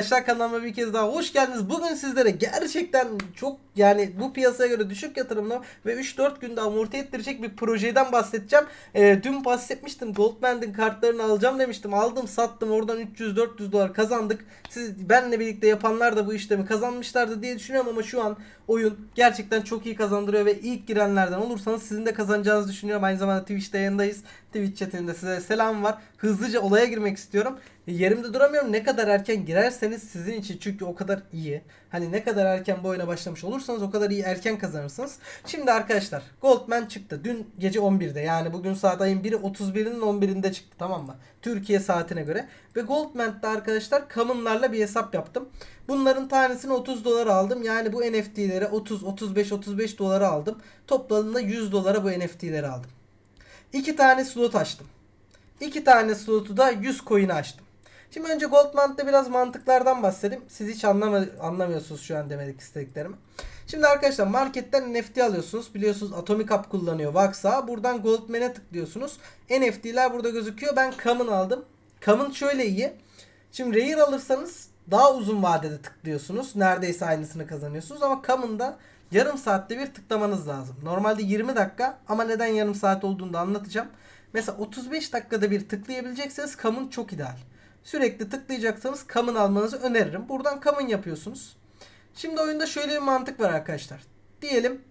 Arkadaşlar kanalıma bir kez daha hoş geldiniz. Bugün sizlere gerçekten çok yani bu piyasaya göre düşük yatırımla ve 3-4 günde amorti ettirecek bir projeden bahsedeceğim. Ee, dün bahsetmiştim Goldman'ın kartlarını alacağım demiştim. Aldım sattım oradan 300-400 dolar kazandık. Siz benle birlikte yapanlar da bu işlemi kazanmışlardı diye düşünüyorum ama şu an oyun gerçekten çok iyi kazandırıyor ve ilk girenlerden olursanız sizin de kazanacağınızı düşünüyorum. Aynı zamanda Twitch'te yayındayız. Twitch chatinde size selam var. Hızlıca olaya girmek istiyorum. Yerimde duramıyorum. Ne kadar erken girerseniz sizin için çünkü o kadar iyi. Hani ne kadar erken bu oyuna başlamış olursanız o kadar iyi erken kazanırsınız. Şimdi arkadaşlar Goldman çıktı. Dün gece 11'de yani bugün saat ayın 1'i 31'inin 11'inde çıktı tamam mı? Türkiye saatine göre. Ve Goldman'da arkadaşlar Common'larla bir hesap yaptım. Bunların tanesini 30 dolara aldım. Yani bu NFT'lere 30, 35, 35 dolara aldım. Topladığında 100 dolara bu NFT'leri aldım. İki tane slot açtım. İki tane slotu da 100 coin açtım. Şimdi önce Goldman'da biraz mantıklardan bahsedeyim. Siz hiç anlama, anlamıyorsunuz şu an demek istediklerimi. Şimdi arkadaşlar marketten NFT alıyorsunuz. Biliyorsunuz Atomic Up kullanıyor Vax'a. Buradan Goldman'e tıklıyorsunuz. NFT'ler burada gözüküyor. Ben Common aldım. Common şöyle iyi. Şimdi Rare alırsanız daha uzun vadede tıklıyorsunuz. Neredeyse aynısını kazanıyorsunuz ama Common'da yarım saatte bir tıklamanız lazım. Normalde 20 dakika ama neden yarım saat olduğunu da anlatacağım. Mesela 35 dakikada bir tıklayabilecekseniz Common çok ideal. Sürekli tıklayacaksanız Common almanızı öneririm. Buradan Common yapıyorsunuz. Şimdi oyunda şöyle bir mantık var arkadaşlar. Diyelim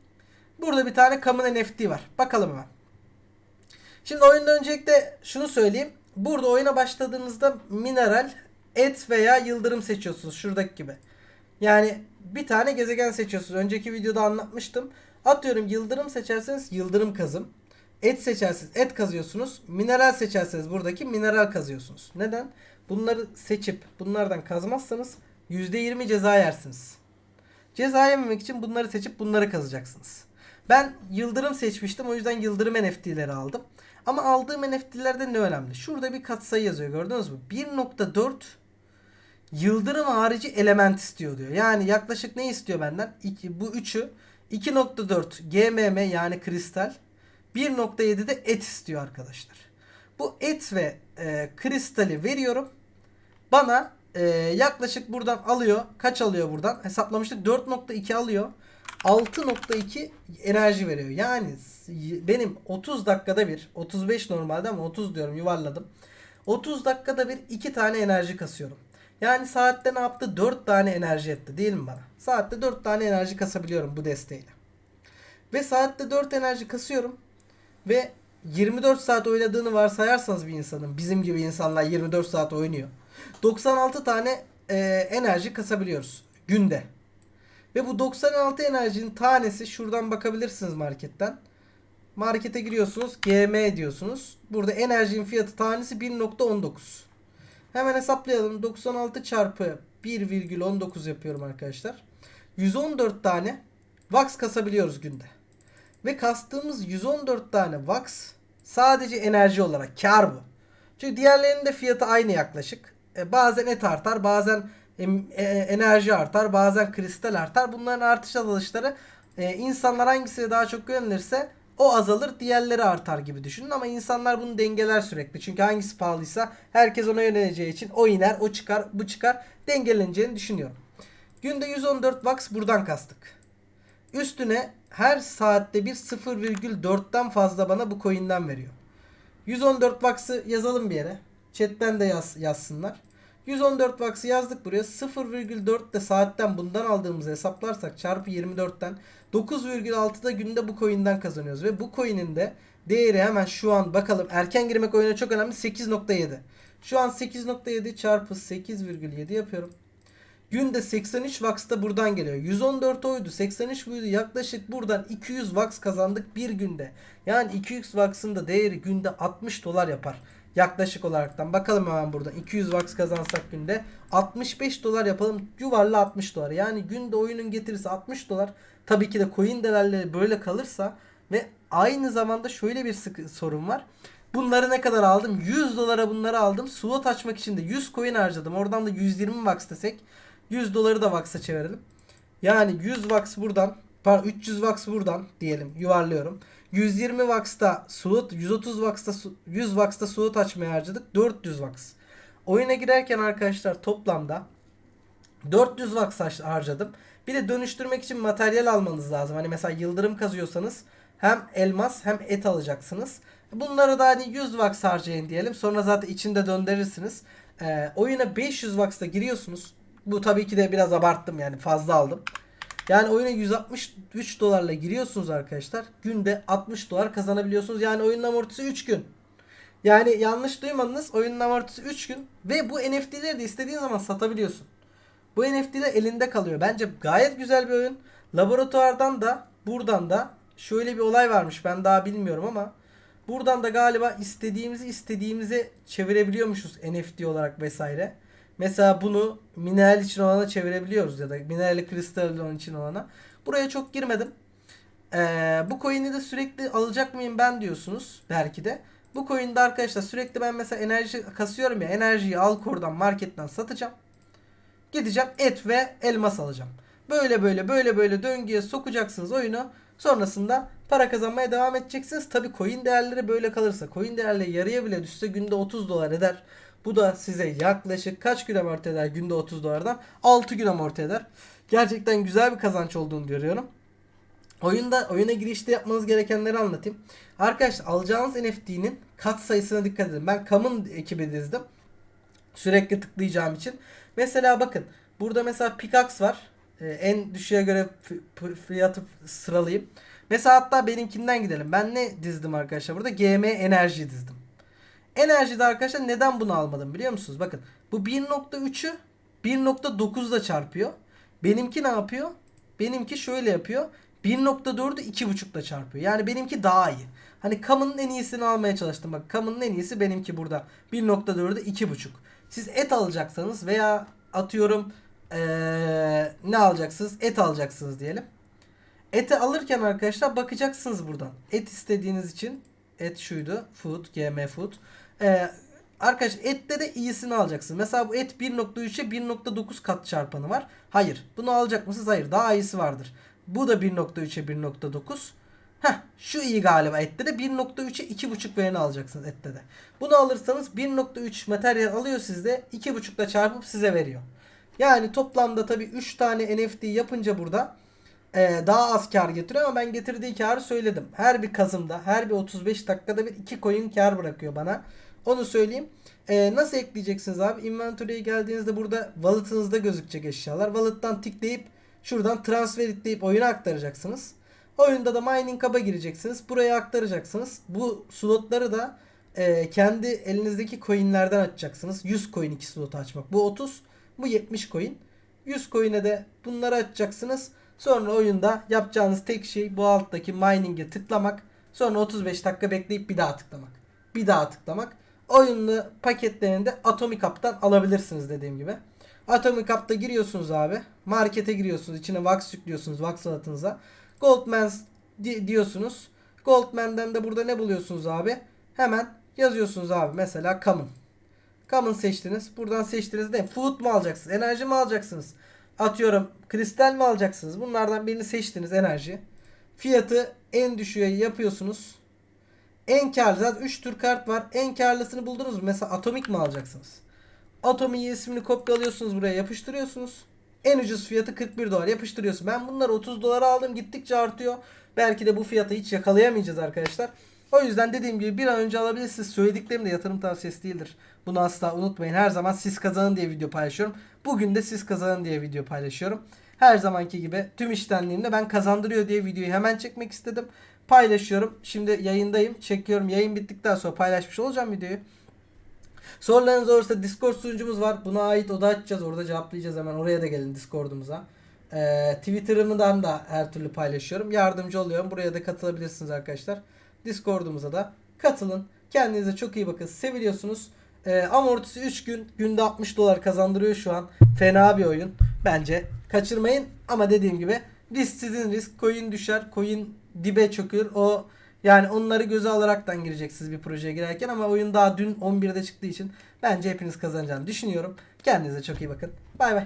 burada bir tane Common NFT var. Bakalım hemen. Şimdi oyunda öncelikle şunu söyleyeyim. Burada oyuna başladığınızda mineral, et veya yıldırım seçiyorsunuz. Şuradaki gibi. Yani bir tane gezegen seçiyorsunuz. Önceki videoda anlatmıştım. Atıyorum yıldırım seçerseniz yıldırım kazım. Et seçerseniz et kazıyorsunuz. Mineral seçerseniz buradaki mineral kazıyorsunuz. Neden? Bunları seçip bunlardan kazmazsanız %20 ceza yersiniz. Ceza yememek için bunları seçip bunları kazacaksınız. Ben yıldırım seçmiştim o yüzden yıldırım NFT'leri aldım. Ama aldığım NFT'lerde ne önemli? Şurada bir katsayı yazıyor gördünüz mü? 1.4 yıldırım harici element istiyor diyor. Yani yaklaşık ne istiyor benden? İki, bu üçü 2.4 GMM yani kristal 1.7 de et istiyor arkadaşlar. Bu et ve e, kristali veriyorum. Bana e, yaklaşık buradan alıyor. Kaç alıyor buradan? Hesaplamıştık. 4.2 alıyor. 6.2 enerji veriyor. Yani benim 30 dakikada bir 35 normalde ama 30 diyorum yuvarladım. 30 dakikada bir 2 tane enerji kasıyorum. Yani saatte ne yaptı? 4 tane enerji etti değil mi bana? Saatte 4 tane enerji kasabiliyorum bu desteğiyle. Ve saatte 4 enerji kasıyorum. Ve 24 saat oynadığını varsayarsanız bir insanın bizim gibi insanlar 24 saat oynuyor. 96 tane e, enerji kasabiliyoruz günde. Ve bu 96 enerjinin tanesi şuradan bakabilirsiniz marketten. Markete giriyorsunuz GM diyorsunuz. Burada enerjinin fiyatı tanesi 1.19. Hemen hesaplayalım. 96 çarpı 1,19 yapıyorum arkadaşlar. 114 tane Vax kasabiliyoruz günde. Ve kastığımız 114 tane Vax sadece enerji olarak kar bu. Çünkü diğerlerinin de fiyatı aynı yaklaşık. E, bazen et artar, bazen e, enerji artar, bazen kristal artar. Bunların artış azalışları e, insanlar hangisine daha çok yönelirse o azalır, diğerleri artar gibi düşünün ama insanlar bunu dengeler sürekli. Çünkü hangisi pahalıysa herkes ona yöneleceği için o iner, o çıkar, bu çıkar dengeleneceğini düşünüyorum. Günde 114 Vax buradan kastık. Üstüne her saatte bir 0,4'ten fazla bana bu coin'den veriyor. 114 Vax'ı yazalım bir yere. Chat'ten de yaz, yazsınlar. 114 Vax'ı yazdık buraya. 0,4 de saatten bundan aldığımızı hesaplarsak çarpı 24'ten 9,6'da günde bu coin'den kazanıyoruz. Ve bu coin'in de değeri hemen şu an bakalım. Erken girmek oyuna çok önemli. 8.7. Şu an 8.7 çarpı 8,7 yapıyorum. Günde 83 Vax da buradan geliyor. 114 oydu. 83 buydu. Yaklaşık buradan 200 Vax kazandık bir günde. Yani 200 Vax'ın da değeri günde 60 dolar yapar. Yaklaşık olaraktan. Bakalım hemen buradan. 200 Vax kazansak günde. 65 dolar yapalım. Yuvarla 60 dolar. Yani günde oyunun getirisi 60 dolar. Tabii ki de coin değerleri böyle kalırsa ve aynı zamanda şöyle bir sıkı sorun var. Bunları ne kadar aldım? 100 dolara bunları aldım. Slot açmak için de 100 coin harcadım. Oradan da 120 Vax desek 100 doları da Vax'a çevirelim. Yani 100 Vax buradan pardon 300 Vax buradan diyelim yuvarlıyorum. 120 Vax'ta slot 130 Vax'ta 100 Vax'ta slot açmaya harcadık. 400 Vax. Oyuna girerken arkadaşlar toplamda 400 wax har- harcadım. Bir de dönüştürmek için materyal almanız lazım. Hani mesela yıldırım kazıyorsanız hem elmas hem et alacaksınız. Bunları da hani 100 wax harcayın diyelim. Sonra zaten içinde döndürürsünüz. Ee, oyuna 500 wax'ta giriyorsunuz. Bu tabii ki de biraz abarttım yani fazla aldım. Yani oyuna 163 dolarla giriyorsunuz arkadaşlar. Günde 60 dolar kazanabiliyorsunuz. Yani oyunun amortisi 3 gün. Yani yanlış duymadınız. Oyunun amortisi 3 gün. Ve bu NFT'leri de istediğin zaman satabiliyorsun. Bu NFT'ler elinde kalıyor. Bence gayet güzel bir oyun. Laboratuvardan da buradan da şöyle bir olay varmış. Ben daha bilmiyorum ama buradan da galiba istediğimizi istediğimize çevirebiliyormuşuz NFT olarak vesaire. Mesela bunu mineral için olana çevirebiliyoruz ya da minerali kristal için olana. Buraya çok girmedim. Ee, bu coin'i de sürekli alacak mıyım ben diyorsunuz belki de. Bu coin'de arkadaşlar sürekli ben mesela enerji kasıyorum ya enerjiyi Alkor'dan marketten satacağım. Gideceğim et ve elmas alacağım. Böyle böyle böyle böyle döngüye sokacaksınız oyunu. Sonrasında para kazanmaya devam edeceksiniz. Tabi coin değerleri böyle kalırsa coin değerleri yarıya bile düşse günde 30 dolar eder. Bu da size yaklaşık kaç gün amorti eder günde 30 dolardan? 6 gün amorti eder. Gerçekten güzel bir kazanç olduğunu görüyorum. Oyunda oyuna girişte yapmanız gerekenleri anlatayım. Arkadaşlar alacağınız NFT'nin kat sayısına dikkat edin. Ben Common ekibi dizdim. Sürekli tıklayacağım için. Mesela bakın burada mesela pickaxe var. Ee, en düşüğe göre fi- fi- fiyatı sıralayayım. Mesela hatta benimkinden gidelim. Ben ne dizdim arkadaşlar burada? GM enerji dizdim. Enerjide arkadaşlar neden bunu almadım biliyor musunuz? Bakın bu 1.3'ü 1.9'da çarpıyor. Benimki ne yapıyor? Benimki şöyle yapıyor. 1.4'ü 2.5'da çarpıyor. Yani benimki daha iyi. Hani Common'ın en iyisini almaya çalıştım. Bak Common'ın en iyisi benimki burada. 1.4'ü 2.5. Siz et alacaksanız veya atıyorum ee, ne alacaksınız? Et alacaksınız diyelim. Eti alırken arkadaşlar bakacaksınız buradan. Et istediğiniz için et şuydu. Food, GM food. Ee, arkadaş ette de iyisini alacaksınız. Mesela bu et 1.3'e 1.9 kat çarpanı var. Hayır. Bunu alacak mısınız? Hayır. Daha iyisi vardır. Bu da 1.3'e 1.9. Heh şu iyi galiba ette de 1.3'e 2.5 vereni alacaksınız ette de. Bunu alırsanız 1.3 materyal alıyor sizde 2.5 ile çarpıp size veriyor. Yani toplamda tabi 3 tane NFT yapınca burada e, daha az kar getiriyor ama ben getirdiği karı söyledim. Her bir kazımda her bir 35 dakikada bir 2 coin kar bırakıyor bana. Onu söyleyeyim. E, nasıl ekleyeceksiniz abi? Inventory'e geldiğinizde burada wallet'ınızda gözükecek eşyalar. Wallet'tan tıklayıp şuradan transfer itleyip oyuna aktaracaksınız. Oyunda da mining hub'a gireceksiniz. Buraya aktaracaksınız. Bu slotları da e, kendi elinizdeki coinlerden açacaksınız. 100 coin 2 slotu açmak. Bu 30. Bu 70 coin. 100 coin'e de bunları açacaksınız. Sonra oyunda yapacağınız tek şey bu alttaki mining'e tıklamak. Sonra 35 dakika bekleyip bir daha tıklamak. Bir daha tıklamak. Oyunlu paketlerini de Atomic Hub'tan alabilirsiniz dediğim gibi. Atomic Hub'da giriyorsunuz abi. Markete giriyorsunuz. İçine wax yüklüyorsunuz wax salatınıza. Goldman di- diyorsunuz. Goldman'den de burada ne buluyorsunuz abi? Hemen yazıyorsunuz abi. Mesela Common. Common seçtiniz. Buradan seçtiniz ne? Food mu alacaksınız? Enerji mi alacaksınız? Atıyorum kristal mi alacaksınız? Bunlardan birini seçtiniz enerji. Fiyatı en düşüğe yapıyorsunuz. En karlı zaten 3 tür kart var. En karlısını buldunuz mu? Mesela Atomic mi alacaksınız? Atomic ismini kopyalıyorsunuz buraya yapıştırıyorsunuz. En ucuz fiyatı 41 dolar yapıştırıyorsun. Ben bunları 30 dolara aldım gittikçe artıyor. Belki de bu fiyatı hiç yakalayamayacağız arkadaşlar. O yüzden dediğim gibi bir an önce alabilirsiniz. Söylediklerim de yatırım tavsiyesi değildir. Bunu asla unutmayın. Her zaman siz kazanın diye video paylaşıyorum. Bugün de siz kazanın diye video paylaşıyorum. Her zamanki gibi tüm işlemlerimde ben kazandırıyor diye videoyu hemen çekmek istedim. Paylaşıyorum. Şimdi yayındayım. Çekiyorum. Yayın bittikten sonra paylaşmış olacağım videoyu. Sorularınız olursa Discord sunucumuz var. Buna ait oda açacağız. Orada cevaplayacağız hemen. Oraya da gelin Discord'umuza. Ee, Twitter'ımdan da her türlü paylaşıyorum. Yardımcı oluyorum. Buraya da katılabilirsiniz arkadaşlar. Discord'umuza da katılın. Kendinize çok iyi bakın. Seviliyorsunuz. Ee, amortisi 3 gün. Günde 60 dolar kazandırıyor şu an. Fena bir oyun. Bence kaçırmayın. Ama dediğim gibi risk sizin risk. Coin düşer. Coin dibe çökür. O yani onları göze alaraktan gireceksiniz bir projeye girerken ama oyun daha dün 11'de çıktığı için bence hepiniz kazanacağını düşünüyorum. Kendinize çok iyi bakın. Bay bay.